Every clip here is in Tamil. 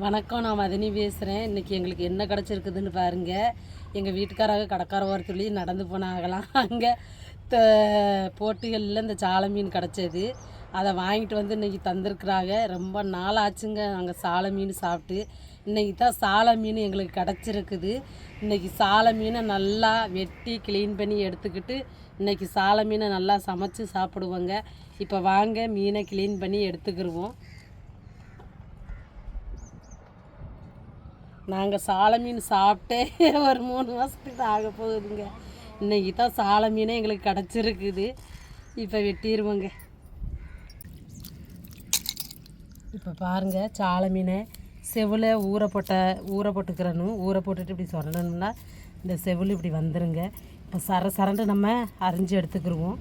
வணக்கம் நான் மதினி பேசுகிறேன் இன்றைக்கி எங்களுக்கு என்ன கிடச்சிருக்குதுன்னு பாருங்கள் எங்கள் வீட்டுக்காரங்க கடற்கார ஓரத்துலேயே நடந்து போனாங்களாம் அங்கே த போட்டுகளில் இந்த சாலை மீன் கிடச்சது. அதை வாங்கிட்டு வந்து இன்றைக்கி தந்திருக்கிறாங்க. ரொம்ப நாள் ஆச்சுங்க நாங்கள் சாலை மீன் சாப்பிட்டு. இன்றைக்கி தான் சாலை மீன் எங்களுக்கு கிடச்சிருக்குது. இன்றைக்கி சாலை மீனை நல்லா வெட்டி க்ளீன் பண்ணி எடுத்துக்கிட்டு இன்றைக்கி சாலை மீனை நல்லா சமைச்சு சாப்பிடுவோங்க. இப்போ வாங்க மீனை க்ளீன் பண்ணி எடுத்துக்கிடுவோம் நாங்கள் சாலை மீன் சாப்பிட்டே ஒரு மூணு மாதத்துக்கு ஆக போகுதுங்க. இன்னைக்கு தான் சாலை மீனே எங்களுக்கு கிடச்சிருக்குது. இப்போ வெட்டிடுவோங்க இப்போ பாருங்கள் சாலை மீனை செவில் ஊற போட்ட ஊற போட்டுக்கிறணும் ஊற போட்டுட்டு இப்படி சொல்லணும்னா இந்த செவில் இப்படி வந்துருங்க. இப்போ சர சரண்டு நம்ம அரிஞ்சு எடுத்துக்கிடுவோம்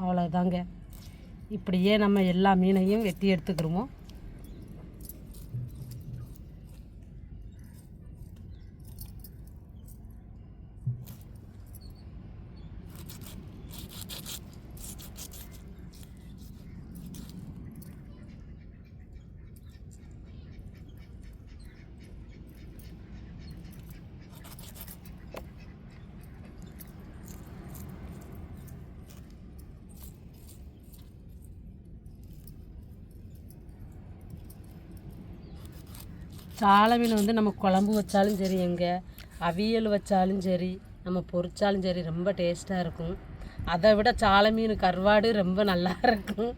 அவ்வளோதாங்க இப்படியே நம்ம எல்லா மீனையும் வெட்டி எடுத்துக்கிருவோம். சாலை மீன் வந்து நம்ம குழம்பு வச்சாலும் சரி எங்கே அவியல் வச்சாலும் சரி நம்ம பொரிச்சாலும் சரி ரொம்ப டேஸ்ட்டாக இருக்கும். அதை விட சாலை மீன் கருவாடு ரொம்ப நல்லா இருக்கும்.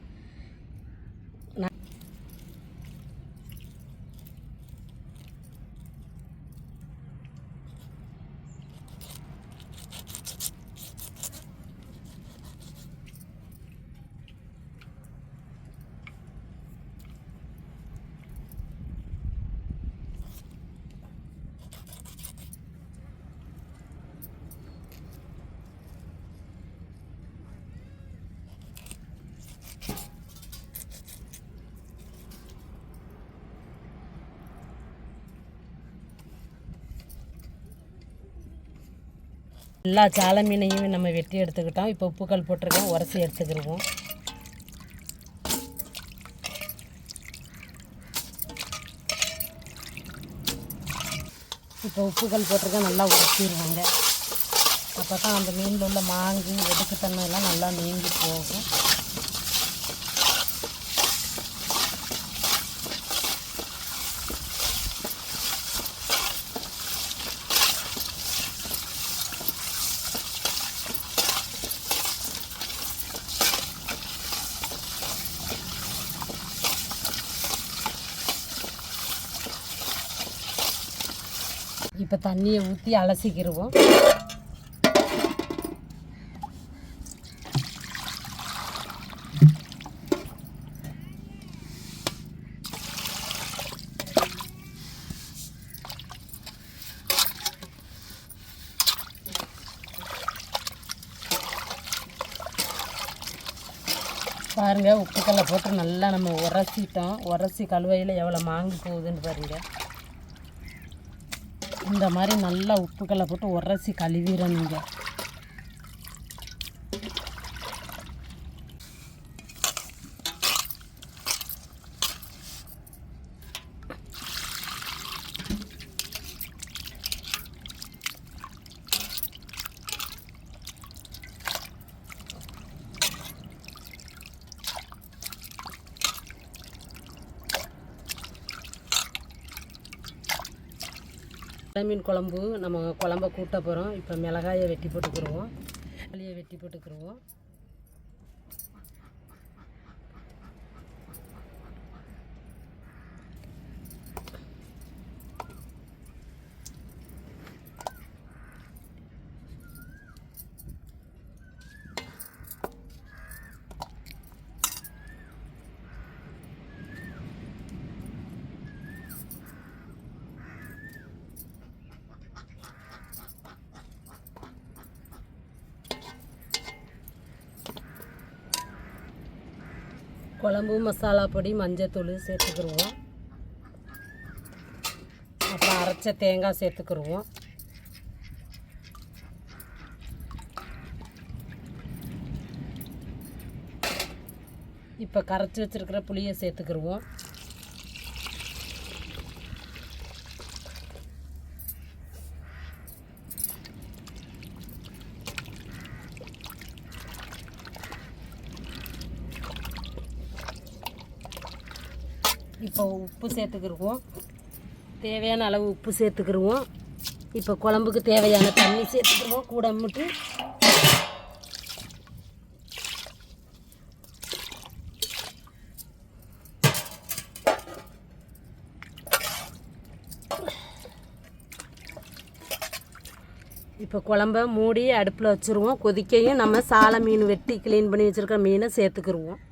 எல்லா சாலை மீனையும் நம்ம வெட்டி எடுத்துக்கிட்டோம். இப்போ உப்புக்கல் போட்டிருக்கோம். உரசி எடுத்துக்கிருவோம் இப்போ உப்புக்கல் போட்டிருக்கோம் நல்லா உரசிடுவாங்க. அப்போ தான் அந்த மீனில் உள்ள மாங்கு வெதுக்குத்தன்மை எல்லாம் நல்லா நீங்கி போகும். இப்போ தண்ணியை ஊற்றி அலசிக்கிடுவோம் பாருங்க உப்புக்கல்லை போட்டு நல்லா நம்ம உரசிட்டோம். உரசி கழுவையில் எவ்வளோ மாங்கு போகுதுன்னு பாருங்க. இந்த மாதிரி நல்லா உப்புக்களை போட்டு உரசி கழுவிடணுங்க மீன் குழம்பு நம்ம குழம்ப கூட்ட போகிறோம். இப்போ மிளகாயை வெட்டி போட்டுக்கிருவோம். மல்லியை வெட்டி போட்டுக்கிருவோம். குழம்பு மசாலா பொடி மஞ்சத்தூள் சேர்த்துக்குருவோம். அப்புறம் அரைச்ச தேங்காய் சேர்த்துக்கிடுவோம் இப்போ கரைச்சி வச்சுருக்கிற புளியை சேர்த்துக்கிடுவோம் உப்பு சேர்த்துக்கிருவோம். தேவையான அளவு உப்பு சேர்த்துக்கிருவோம். இப்போ குழம்புக்கு தேவையான தண்ணி சேர்த்துக்கிருவோம். கூட முட்டு இப்போ குழம்ப மூடி அடுப்பில் வச்சுருவோம். கொதிக்கையும் நம்ம சாலை மீன் வெட்டி க்ளீன் பண்ணி வச்சுருக்க மீனை சேர்த்துக்கிருவோம்.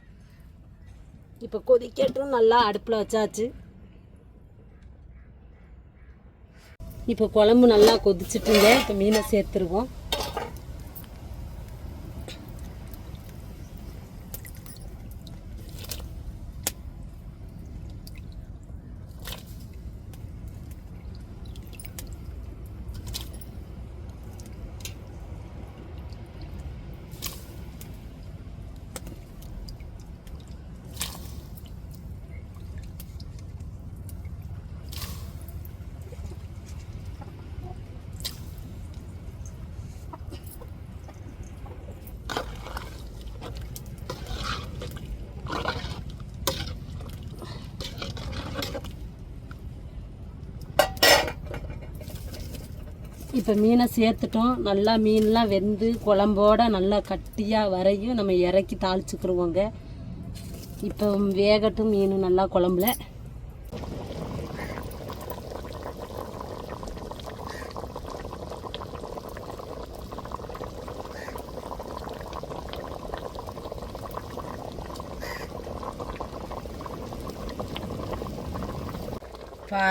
இப்போ கொதிக்கட்டும் நல்லா அடுப்பில் வச்சாச்சு. இப்போ குழம்பு நல்லா கொதிச்சுட்டுங்க. இப்போ மீனை சேர்த்துருவோம். இப்போ மீனை சேர்த்துட்டோம். நல்லா மீன்லாம் வெந்து குழம்போட நல்லா கட்டியாக வரையும் நம்ம இறக்கி தாளிச்சுக்கிருவோங்க. இப்போ வேகட்டும் மீன் நல்லா குழம்புல.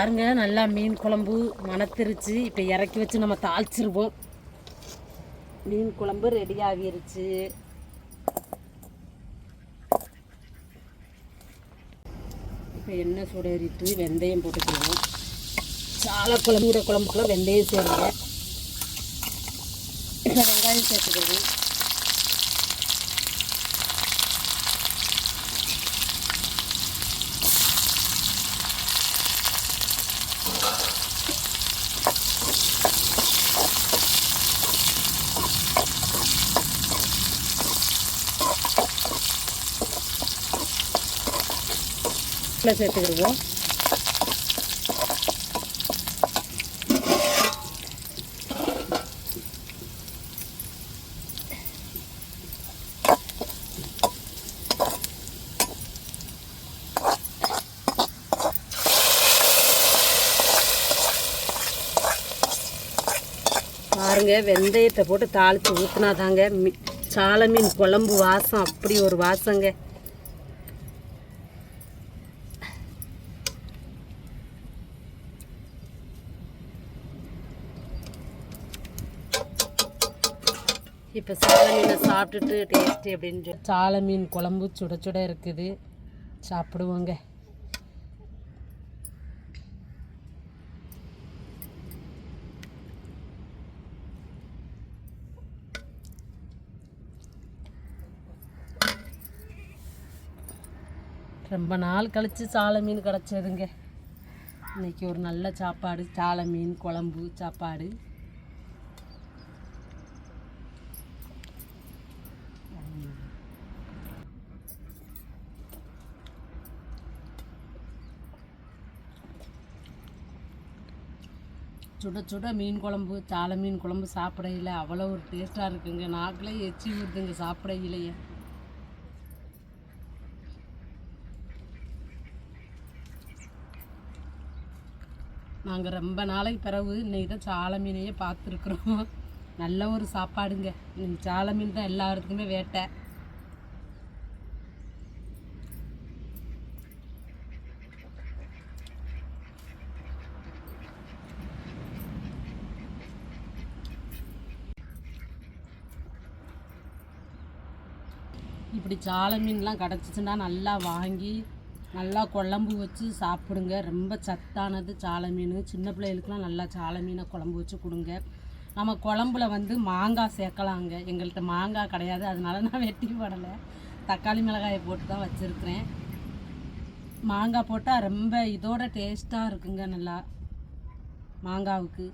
பாருங்க நல்லா மீன் குழம்பு மணத்திருச்சு. இப்போ இறக்கி வச்சு நம்ம தாளிச்சிருவோம். மீன் குழம்பு ரெடி ஆகிருச்சு. இப்போ எண்ணெய் சுடறிட்டு வெந்தயம் போட்டுக்கிறோம். சாலை குழம்பு குழம்புக்குள்ள வெந்தயம் சேருங்க. இப்போ வெங்காயம் சேர்த்துக்கிறது. உள்ள சேர்த்துக்கிடுவோம். பாருங்க வெந்தயத்தை போட்டு தாளித்து ஊற்றினாதாங்க மீ சால மீன் குழம்பு வாசம் அப்படி ஒரு வாசங்க. இப்போ சால மீனை சாப்பிட்டுட்டு டேஸ்ட்டு அப்படின்னு சொல்லி. சால மீன் குழம்பு சுட சுட இருக்குது. சாப்பிடுவோங்க. ரொம்ப நாள் கழித்து சால மீன் கிடச்சதுங்க. இன்னைக்கு ஒரு நல்ல சாப்பாடு சால மீன் குழம்பு சாப்பாடு. சுட சுட மீன் குழம்பு சாலை மீன் குழம்பு சாப்பிடையில அவ்வளோ ஒரு டேஸ்ட்டாக இருக்குங்க. நாக்கிலே எச்சி ஊறுதுங்க. சாப்பிடையிலையே நாங்கள் ரொம்ப நாளைக்கு பிறகு இன்றைக்கி தான் சாலை மீனையே பார்த்துருக்குறோம். நல்ல ஒரு சாப்பாடுங்க. இன்னைக்கு சாலை மீன் தான் எல்லாத்துக்குமே வேட்டை. இப்படி சால மீன்லாம் கிடச்சிச்சின்னா நல்லா வாங்கி நல்லா குழம்பு வச்சு சாப்பிடுங்க. ரொம்ப சத்தானது சால மீன். சின்ன பிள்ளைகளுக்குலாம் நல்லா சால மீனை குழம்பு வச்சு கொடுங்க. நம்ம குழம்புல வந்து மாங்காய் சேர்க்கலாங்க. எங்கள்கிட்ட மாங்காய் கிடையாது. அதனால நான் வெட்டி போடலை. தக்காளி மிளகாயை போட்டு தான் வச்சுருக்கிறேன். மாங்காய் போட்டால் ரொம்ப இதோட டேஸ்ட்டாக இருக்குங்க நல்லா. மாங்காவுக்கு.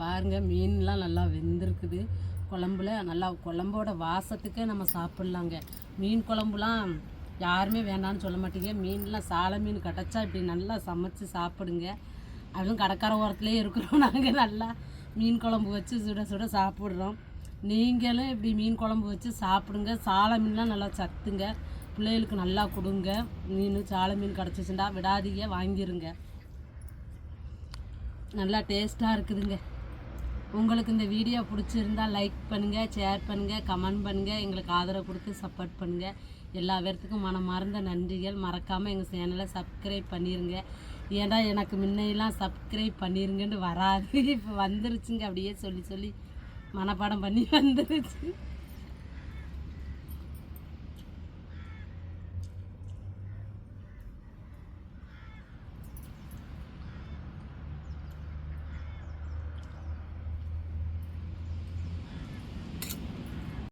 பாருங்கள் மீன்லாம் நல்லா வெந்திருக்குது. குழம்புல நல்லா குழம்போட வாசத்துக்கே நம்ம சாப்பிட்லாங்க. மீன் குழம்புலாம் யாருமே வேணான்னு சொல்ல மாட்டீங்க. மீன்லாம் சாலை மீன் கிடச்சா இப்படி நல்லா சமைச்சு சாப்பிடுங்க. அதுவும் கடற்கரை ஓரத்துலேயே இருக்கிறோம். நாங்கள் நல்லா மீன் குழம்பு வச்சு சுட சுட சாப்பிட்றோம். நீங்களும் இப்படி மீன் குழம்பு வச்சு சாப்பிடுங்க. சாலை மீன்லாம் நல்லா சத்துங்க. பிள்ளைகளுக்கு நல்லா கொடுங்க. மீன் சாலை மீன் கிடச்சிச்சுண்டா விடாதீங்க வாங்கிருங்க. நல்லா டேஸ்ட்டாக இருக்குதுங்க. உங்களுக்கு இந்த வீடியோ பிடிச்சிருந்தா லைக் பண்ணுங்கள் ஷேர் பண்ணுங்கள் கமெண்ட் பண்ணுங்கள் எங்களுக்கு ஆதரவு கொடுத்து சப்போர்ட் பண்ணுங்கள் எல்லா பேர்த்துக்கும் மனமார்ந்த நன்றிகள். மறக்காமல் எங்கள் சேனலை சப்ஸ்கிரைப் பண்ணிடுங்க ஏன்னா எனக்கு முன்னையெல்லாம் சப்ஸ்கிரைப் பண்ணிருங்கன்னு வராது. இப்போ வந்துருச்சுங்க அப்படியே சொல்லி சொல்லி மனப்பாடம் பண்ணி வந்துருச்சு.